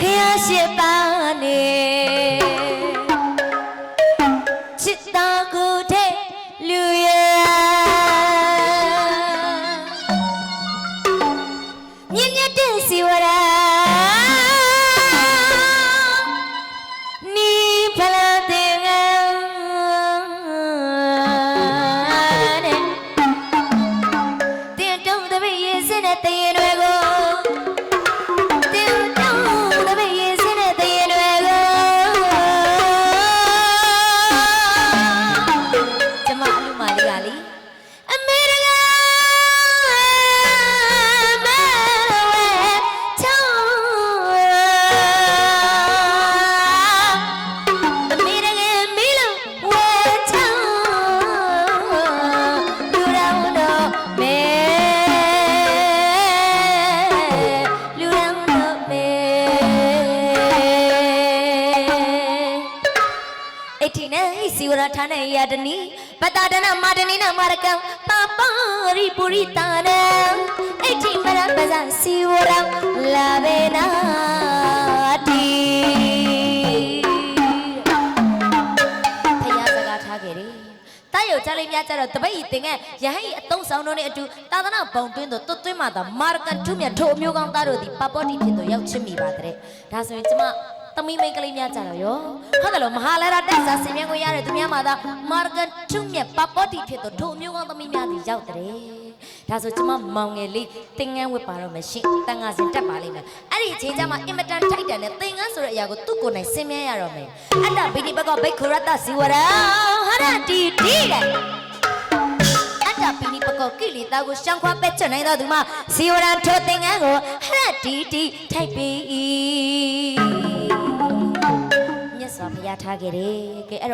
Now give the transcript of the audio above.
ခရရှိပါနေချစ်တော်ကိုတဲ့လူရမြင့်မြတ်တဲ့စီဝရာ အထင်းနဲ့စီဝရထားနဲ့ရတနီပတဒနာမာဒနီနာမာရကံပပရိပူရိတာနံအထင်းမရပဇာစီဝရလာဘေနာတီဖယားစကားထားခဲ့တယ်တာယောချလေးများကြတော့တပိတ်တင်ငယ်ရဟိအတုံးဆောင်တို့နဲ့အတူသာသနာဘုံတွင်းတို့တွတ်သွင်းမှသာမာရကန်ထုမြတ်ထိုအမျိုးကောင်းသားတို့ဒီပပောတိဖြစ်တို့ရောက်ချင်မိပါတဲ့ဒါဆိုရင်ကျမ သမီးမိန်းကလေးများကြတော့ရောဟုတ်တယ်လို့မဟာလာရတက်စာဆင်မြန်းခွင့်ရတဲ့သူများမှာသာမာဂန်ထုမြက်ပပောတိဖြစ်တော့ထိုအမျိုးကောင်းသမီးများဒီရောက်တယ်ဒါဆိုကျမမောင်ငယ်လေးတင်ငန်းဝတ်ပါတော့မယ်ရှင်တန်ငါစင်တက်ပါလိမ့်မယ်အဲ့ဒီအချိန်ကျမှအင်မတန်ထိုက်တယ်နဲ့တင်ငန်းဆိုတဲ့အရာကိုသူ့ကိုယ်နိုင်ဆင်မြန်းရတော့မယ်အတ္တဘိနိဘကဘိက္ခရတဇီဝရဟရတီတီတဲ့အတ္တပိနိပကောကိလေသာကိုရှောင်ခွာပက်ချနိုင်တော်သူမှာဇီဝရံထိုသင်္ကန်းကိုဟရတီတီထိုက်ပြီမြတ်စွာဘုရား ထားခဲ့တယ်ကဲအဲ့တော့